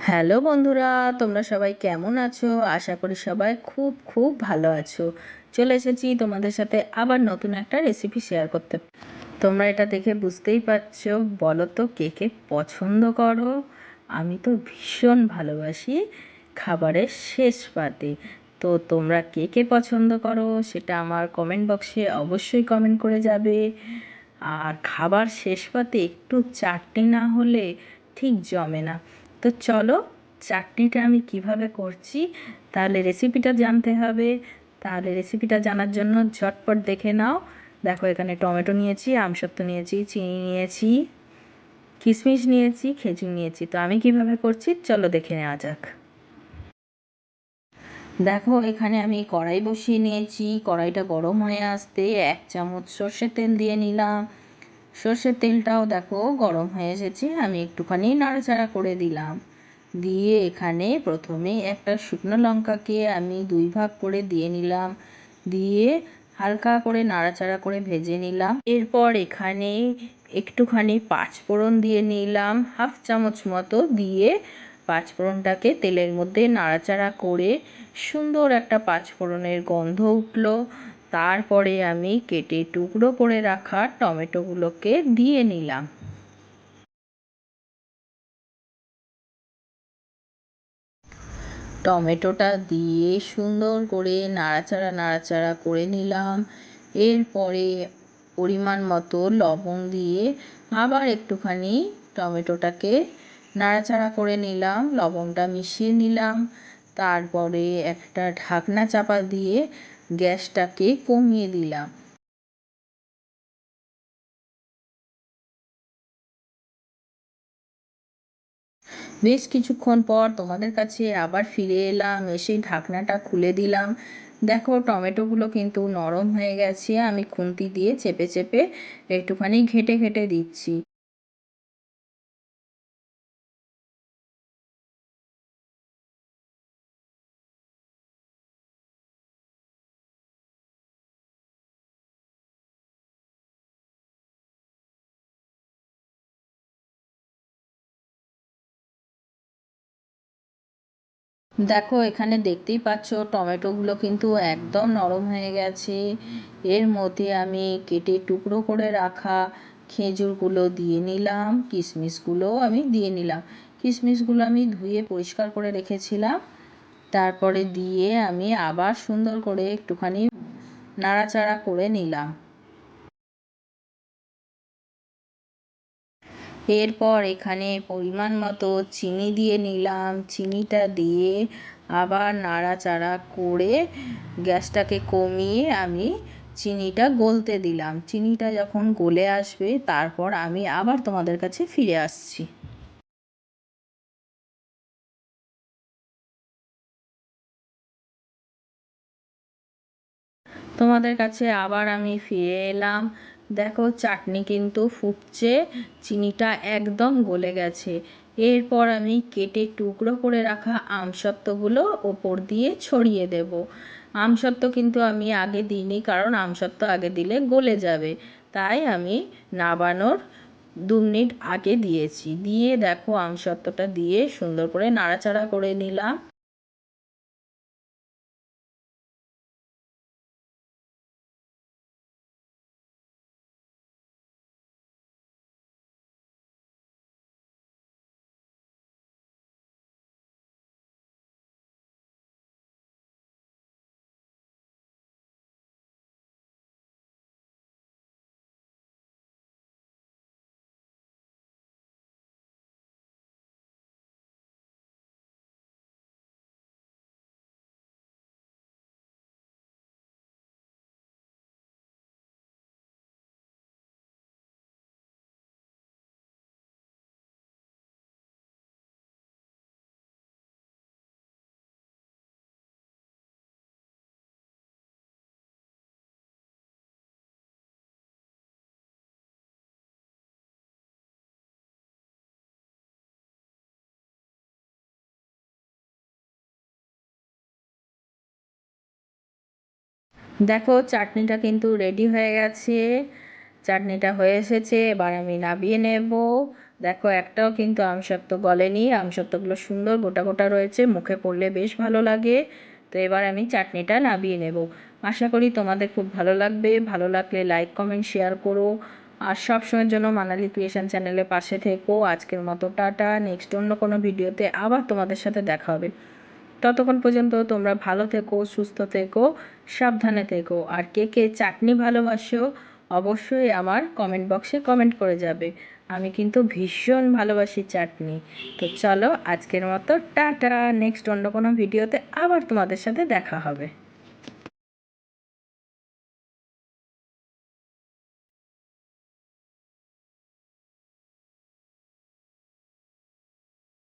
Hello বন্ধুরা, তোমরা সবাই কেমন আছো? আশা করি সবাই খুব খুব ভালো আছো। চলে এসেছি তোমাদের সাথে আবার নতুন একটা রেসিপি শেয়ার করতে। তোমরা এটা দেখে বুঝতেই পারছ, বলো তো কে কে পছন্দ করো? আমি তো ভীষণ ভালোবাসি খাবারের শেষ পাতে। তো তোমরা কে কে পছন্দ করো সেটা আমার কমেন্ট বক্সে অবশ্যই কমেন্ট করে যাবে। আর খাবার শেষ পাতে একটু চাটনি না হলে ঠিক জমে না। তো চলো চাটনিটা আমি কীভাবে করছি, তাহলে রেসিপিটা জানতে হবে। তাহলে রেসিপিটা জানার জন্য ঝটপট দেখে নাও। দেখো এখানে টমেটো নিয়েছি, আমসত্ব নিয়েছি, চিনি নিয়েছি, কিশমিশ নিয়েছি, খেজুর নিয়েছি। তো আমি কীভাবে করছি, চলো দেখে নেওয়া যাক। দেখো এখানে আমি কড়াই বসিয়ে নিয়েছি, কড়াইটা গরম হয়ে আসতে এক চামচ সর্ষের তেল দিয়ে নিলাম। সর্ষের তেলটাও দেখো গরম হয়ে এসেছে, আমি একটুখানি নাড়াচাড়া করে দিলাম। দিয়ে এখানে প্রথমে একটা শুকনো লঙ্কাকে আমি দুই ভাগ করে দিয়ে নিলাম। দিয়ে হালকা করে নাড়াচাড়া করে ভেজে নিলাম। এরপর এখানে একটুখানি পাঁচফোড়ন দিয়ে নিলাম, হাফ চামচ মতো দিয়ে পাঁচফোড়নটাকে তেলের মধ্যে নাড়াচাড়া করে সুন্দর একটা পাঁচফোড়নের গন্ধ উঠল। তারপরে আমি কেটে টুকরো করে রাখা টমেটোগুলোকে দিয়ে নিলাম। টমেটোটা দিয়ে সুন্দর করে নাড়াচাড়া নাড়াচাড়া করে নিলাম। এরপরে পরিমাণ মতো লবণ দিয়ে আবার একটুখানি টমেটোটাকে নাড়াচাড়া করে নিলাম, লবণটা মিশিয়ে নিলাম। তারপরে একটা ঢাকনা চাপা দিয়ে গ্যাসটাকে কমিয়ে দিলাম। বেশ কিছুক্ষণ পর তোমাদের কাছে আবার ফিরে এলাম, এসে ঢাকনাটা খুলে দিলাম। দেখো, টমেটোগুলো কিন্তু নরম হয়ে গেছে, আমি খুন্তি দিয়ে চেপে চেপে একটুখানি ঘেটে ঘেটে দিচ্ছি। দেখো, এখানে দেখতেই পাচ্ছ, টমেটোগুলো কিন্তু একদম নরম হয়ে গেছে। এর মধ্যে আমি কেটে টুকরো করে রাখা খেজুরগুলো দিয়ে নিলাম কিশমিশগুলো আমি দিয়ে নিলাম। কিশমিশগুলো আমি ধুয়ে পরিষ্কার করে রেখেছিলাম। তারপরে দিয়ে আমি আবার সুন্দর করে একটুখানি নাড়াচাড়া করে নিলাম। এরপর এখানে পরিমাণ মতো চিনি দিয়ে নিলাম। চিনিটা দিয়ে আবার নাড়াচাড়া করে গ্যাসটাকে কমিয়ে আমি চিনিটা গলতে দিলাম। চিনিটা যখন গলে আসবে, তারপর আমি আবার তোমাদের কাছে ফিরে আসছি। তোমাদের কাছে আবার আমি ফিরে এলাম। দেখো চাটনি কিন্তু ফুটছে, চিনিটা একদম গলে গেছে। এরপর আমি কেটে টুকরো করে রাখা আমসত্ত্বগুলো ওপর দিয়ে ছড়িয়ে দেব। আমসত্ত্ব কিন্তু আমি আগে দিইনি, কারণ আমসত্ত্ব আগে দিলে গলে যাবে। তাই আমি নাবানোর দু মিনিট আগে দিয়েছি। দিয়ে দেখো আমসত্ত্বটা দিয়ে সুন্দর করে নাড়াচাড়া করে নিলাম। দেখো, চাটনিটা কিন্তু রেডি হয়ে গেছে। চাটনিটা হয়ে এসেছে, এবার আমি নামিয়ে নেব। দেখো, একটাও কিন্তু আমসত্ব গলেনি। আমসত্বগুলো সুন্দর গোটা গোটা রয়েছে, মুখে পড়লে বেশ ভালো লাগে। তো এবার আমি চাটনিটা নামিয়ে নেব। আশা করি তোমাদের খুব ভালো লাগবে। ভালো লাগলে লাইক কমেন্ট শেয়ার করো। আর সব সময়ের জন্য মানালি ক্রিয়েশন চ্যানেলের পাশে থেকো। আজকের মতো টাটা। নেক্সট অন্য কোনো ভিডিওতে আবার তোমাদের সাথে দেখা হবে। ততক্ষণ পর্যন্ত তোমরা ভালো থেকো, সুস্থ থেকো, সাবধানে থেকো। আর কে কে চাটনি ভালোবাসো, অবশ্যই আমার কমেন্ট বক্সে কমেন্ট করে যাবে। আমি কিন্তু ভীষণ ভালোবাসি চাটনি। তো চলো আজকের মতো, টাটা! নেক্সট অন্য কোনো ভিডিওতে আবার তোমাদের সাথে দেখা হবে।